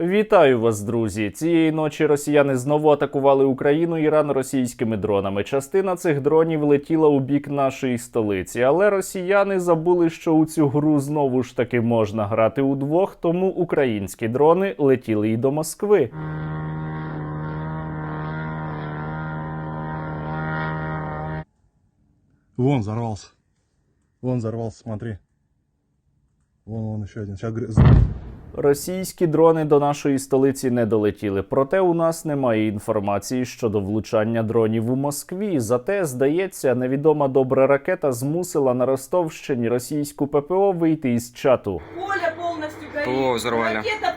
Вітаю вас, друзі! Цієї ночі росіяни знову атакували Україну ірано-російськими дронами. Частина цих дронів летіла у бік нашої столиці, але росіяни забули, що у цю гру знову ж таки можна грати удвох, тому українські дрони летіли і до Москви. Вон взорвался. Вон взорвался, смотри. Вон, вон еще один. Сейчас Російські дрони до нашої столиці не долетіли. Проте у нас немає інформації щодо влучання дронів у Москві. Зате, здається, невідома добра ракета змусила на Ростовщині російську ППО вийти із чату. Поле полностью горит. ПВО взорвали. Ракета.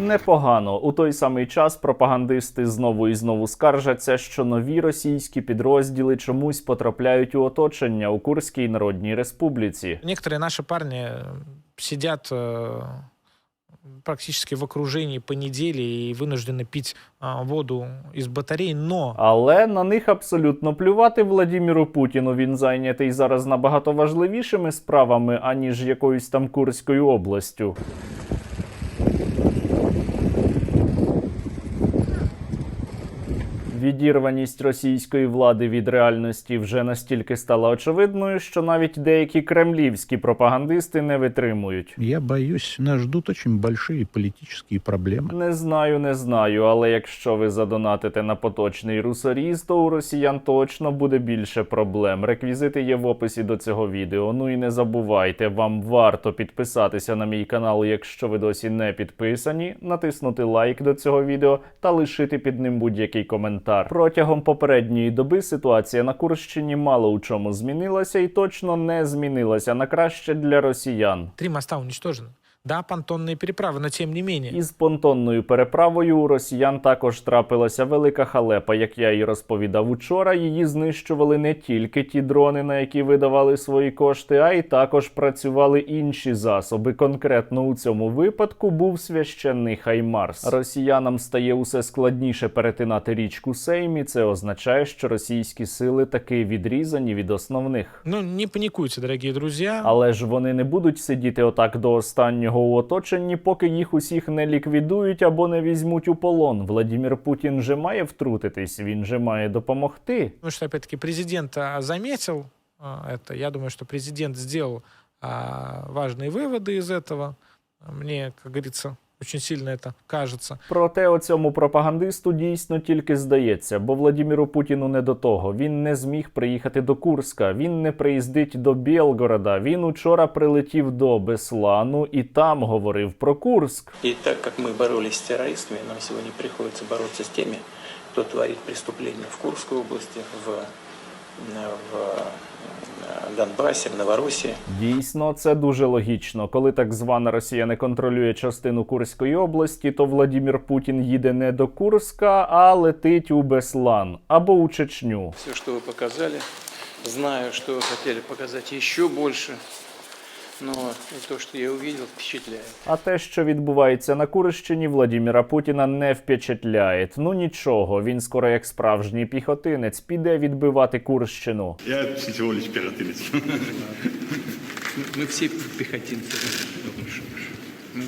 Непогано у той самий час пропагандисти знову і знову скаржаться, що нові російські підрозділи чомусь потрапляють у оточення у Курській Народній Республіці. Некоторые наши парни э, сидят э, практически в окружении по неделе и вынуждены пить а, воду из батарей, но Але на них абсолютно плювати Владіміру Путіну. Він зайнятий зараз набагато важливішими справами, аніж якоюсь там Курською областю. Відірваність російської влади від реальності вже настільки стала очевидною, що навіть деякі кремлівські пропагандисти не витримують. Я боюсь, нас ждут очень большие политические проблемы. Не знаю, не знаю, але якщо ви задонатите на поточний русоріз, то у росіян точно буде більше проблем. Реквізити є в описі до цього відео. Ну і не забувайте, вам варто підписатися на мій канал, якщо ви досі не підписані, натиснути лайк до цього відео та лишити під ним будь-який коментар. Протягом попередньої доби ситуація на Курщині мало у чому змінилася і точно не змінилася на краще для росіян. три моста уничтожены. Да, понтонные переправы, но тем не менее. Із понтонною переправою у росіян також трапилася велика халепа. Як я і розповідав учора, її знищували не тільки ті дрони, на які видавали свої кошти, а й також працювали інші засоби. Конкретно у цьому випадку був священний Хаймарс. Росіянам стає усе складніше перетинати річку Сейм, і це означає, що російські сили таки відрізані від основних. Ну, не паникуйте, дорогие друзья. Але ж вони не будуть сидіти отак до останнього у оточенні, поки їх усіх не ліквідують або не візьмуть у полон. Владімір Путін же має втрутитись, він же має допомогти. Потому что, опять-таки, президент а, заметил а, это. Я думаю, что президент сделал а, важные выводы из этого. Мне, как говорится, очень сильно это кажется. Проте оцьому пропагандисту дійсно тільки здається, бо Владіміру Путіну не до того. Він не зміг приїхати до Курська, він не приїздить до Білгорода. Він учора прилетів до Беслану і там говорив про Курск. И так как мы боролись с террористами, нам сегодня приходится бороться с теми, кто творит преступления в Курской области, в, в э, Донбассе, в Новороссии. Дійсно, це дуже логічно. Коли так звана Росія не контролює частину Курської області, то Владімір Путін їде не до Курська, а летить у Беслан або у Чечню. Все, что вы показали, знаю, что вы хотели показать еще больше, но і то, що я увидел, впечатляє. А те, що відбувається на Курщині, Владіміра Путіна не впечатляє. Ну нічого, він скоро як справжній піхотинець піде відбивати Курщину. Я всього лиш піхотинець. Ми всі пехотинцы.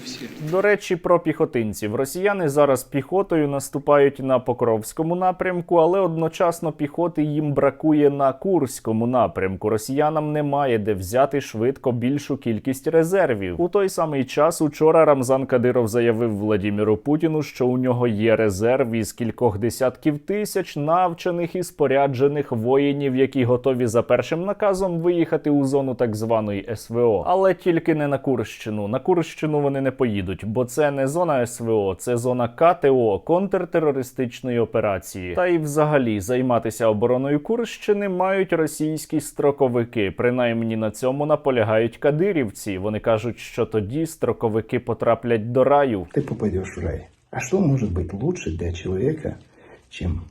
Все. До речі, про піхотинців. Росіяни зараз піхотою наступають на Покровському напрямку, але одночасно піхоти їм бракує на Курському напрямку. Росіянам немає де взяти швидко більшу кількість резервів. У той самий час учора Рамзан Кадиров заявив Владіміру Путіну, що у нього є резерв із кількох десятків тисяч навчених і споряджених воїнів, які готові за першим наказом виїхати у зону так званої СВО. Але тільки не на Курщину. На Курщину вони не поїдуть, бо це не зона СВО, це зона КТО контртерористичної операції. Та й взагалі займатися обороною Курщини мають російські строковики. Принаймні на цьому наполягають кадирівці. Вони кажуть, що тоді строковики потраплять до раю. ты попадешь в рай. А что может быть лучше для человека, чем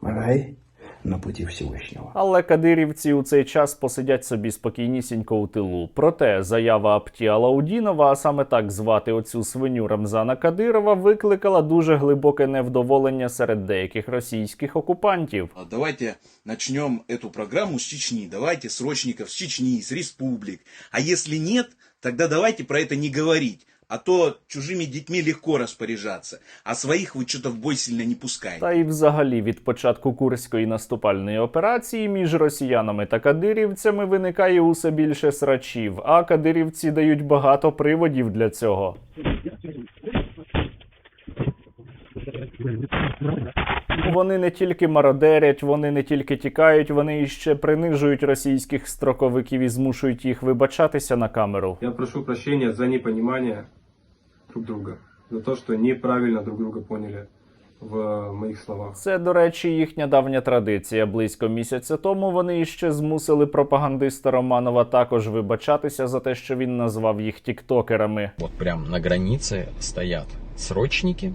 рай на пути Всевышнего? Але кадирівці у цей час посидять собі спокійнісінько у тилу. Проте заява Апті Алаудінова, а саме так звати оцю свиню Рамзана Кадирова, викликала дуже глибоке невдоволення серед деяких російських окупантів. А Давайте начнем эту программу с Чечни. Давайте срочников с Чечни, с республик. А если нет, тогда давайте про это не говорить. А то чужими дітьми легко розпоряджатися, а своїх ви чого-то в бой сильно не пускаєте. Та і взагалі від початку курської наступальної операції між росіянами та кадирівцями виникає усе більше срачів, а кадирівці дають багато приводів для цього. Вони не тільки мародерять, вони не тільки тікають, вони іще принижують російських строковиків і змушують їх вибачатися на камеру. Я прошу прощения за непонимание друг друга, за то, что неправильно друг друга поняли в моих словах. Це, до речі, їхня давня традиція. Близько місяця тому вони іще змусили пропагандиста Романова також вибачатися за те, що він назвав їх тіктокерами. Вот прям на границе стоят срочники,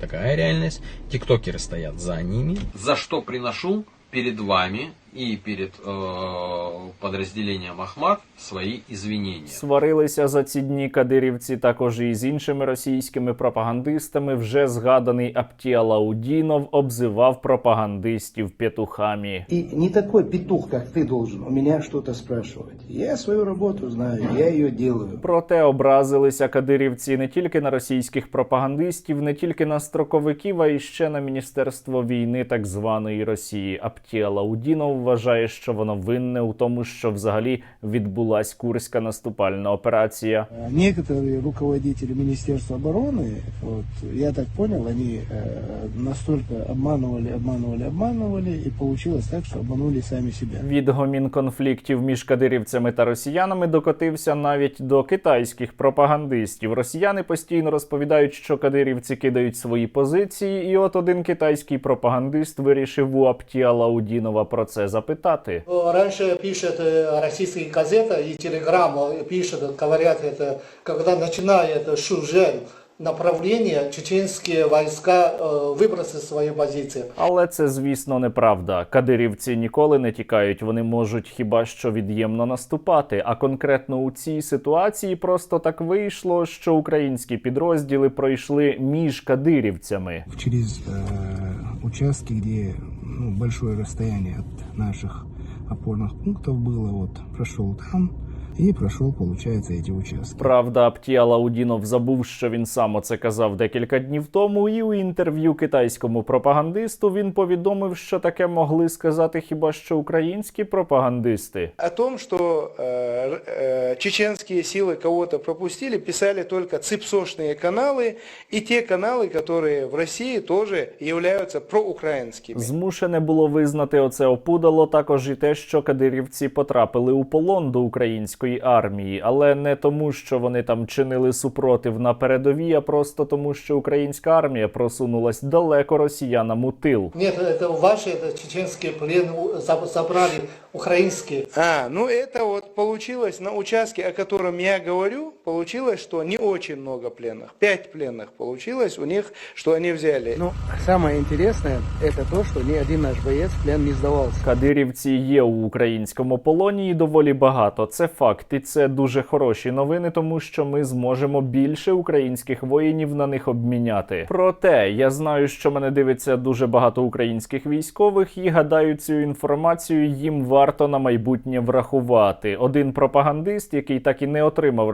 такая реальность. Тиктокеры стоят за ними. За что приношу перед вами и перед э, подразделением Ахмат свои извинения. Сварилися за ці дні кадирівці також і з іншими російськими пропагандистами. Вже згаданий Аптія Лаудінов обзивав пропагандистів петухами. И не такой петух, как ты должен у меня что-то спрашивать. Я свою работу знаю, я ее делаю. Проте образилися кадирівці не тільки на російських пропагандистів, не тільки на строковиків, а й ще на міністерство війни так званої Росії. Аптія Лаудінов вважає, що воно винне у тому, що взагалі відбулась курська наступальна операція. Некоторые руководители Министерства обороны, вот, я так понял, они э, настолько обманывали, обманывали, обманывали, и получилось так, что обманули сами себя. Відгомін конфліктів між кадирівцями та росіянами докотився навіть до китайських пропагандистів. Росіяни постійно розповідають, що кадирівці кидають свої позиції, і от один китайський пропагандист вирішив у Аптія Лаудінова про це запитати. Раньше пишет э, российская газета и телеграмма э, пишет, говорят это, когда начинает Шужен направление, чеченские войска э, выбросят свои позиции. Але це, звісно, неправда. Кадирівці ніколи не тікають. Вони можуть хіба що від'ємно наступати. А конкретно у цій ситуації просто так вийшло, що українські підрозділи пройшли між кадирівцями. Через э, участки, где ну, большое расстояние от наших опорных пунктов было, вот прошел там и прошел, получается, эти участки. Правда, Аптія Лаудінов забув, що він сам оце казав декілька днів тому, і у інтерв'ю китайському пропагандисту він повідомив, що таке могли сказати хіба що українські пропагандисти. О том, что э, э, чеченские силы кого-то пропустили, писали только ципсошные каналы и те каналы, которые в России тоже являются проукраинскими. Змушене було визнати оце опудало також і те, що кадирівці потрапили у полон до української армії, але не тому, що вони там чинили супротив на передовій, а просто тому, що українська армія просунулась далеко росіянам у тил. Нет, это ваши это чеченские плены у- заб- забрали украинские. А, ну это вот получилось на участке, о котором я говорю, получилось, что не очень много пленных. Пять пленных получилось у них, что они взяли. Ну, самое интересное, это то, что ни один наш боец в плен не сдавался. Кадирівці є у українському полоні і доволі багато. Це факт, і це дуже хороші новини, тому що ми зможемо більше українських воїнів на них обміняти. Проте я знаю, що мене дивиться дуже багато українських військових, і гадаю, цю інформацію їм варто на майбутнє врахувати. Один пропагандист, який так і не отримав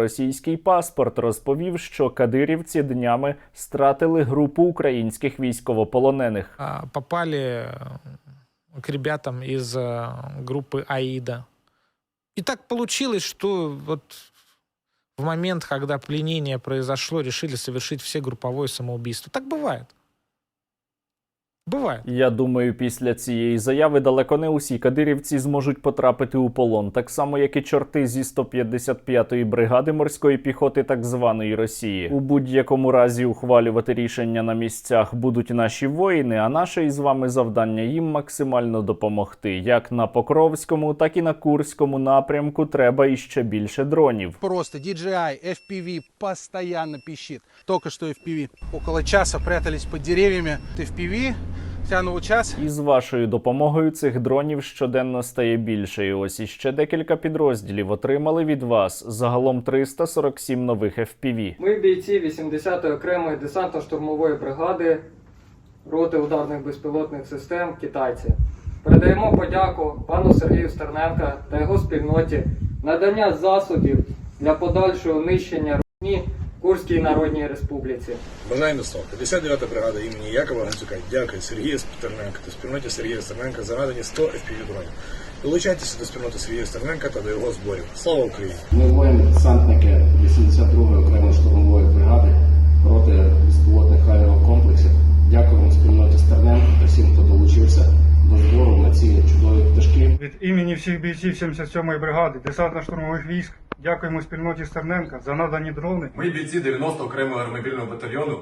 російський паспорт, розповів, що кадирівці днями стратили групу українських військовополонених. А, попали э, к ребятам из э, группы АИДа. И так получилось, что вот в момент, когда пленение произошло, решили совершить все групповое самоубийство. Так бывает. Бывает. Я думаю, після цієї заяви далеко не усі кадирівці зможуть потрапити у полон, так само як і чорти зі 155-ї бригади морської піхоти так званої Росії. У будь-якому разі ухвалювати рішення на місцях будуть наші воїни. А наше із вами завдання їм максимально допомогти. Як на Покровському, так і на Курському напрямку треба іще більше дронів. Просто DJI FPV постоянно пищит. Только что FPV. Около часа прятались под деревьями. FPV тянул час. І з вашою допомогою цих дронів щоденно стає більше. І ось іще декілька підрозділів отримали від вас загалом 347 нових FPV. Ми бійці 80-ї окремої десантно-штурмової бригади роти ударних безпілотних систем китайці. Передаємо подяку пану Сергію Стерненка та його спільноті надання засобів для подальшого нищення русні Курській Народній Республіці. Бажаємо слава. 59-та бригада імені Якова Гандзюка дякую Сергію Стерненка та спільноті Сергія Стерненка за надані 100 FPV дронів. Долучайтеся до спільноти Сергія Стерненка та до його зборів. Слава Україні! Ми воїн-десантники 82-ї окремої штурмової бригади проти безпілотних авіакомплексів. Дякуємо спільноті Стерненко та всім, хто долучився до збору на ці чудові пташки. Від імені всіх бійців 77-ї бригади десантно-штурмових військ дякуємо спільноті Стерненка за надані дрони. Ми бійці 90 окремого аеромобільного батальйону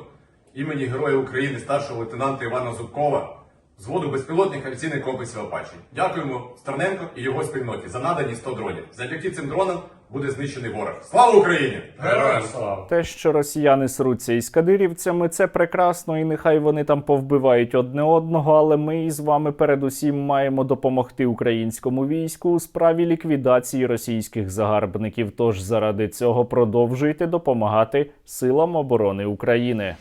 імені Героя України старшого лейтенанта Івана Зубкова, зводу безпілотних авіаційних комплексів Апачі. Дякуємо Стерненко і його спільноті за надані 100 дронів. Завдяки цим дронам буде знищений ворог. Слава Україні! Героям слава! Те, що росіяни сруться із кадирівцями, це прекрасно, і нехай вони там повбивають одне одного. Але ми із вами передусім маємо допомогти українському війську у справі ліквідації російських загарбників. Тож заради цього продовжуйте допомагати силам оборони України.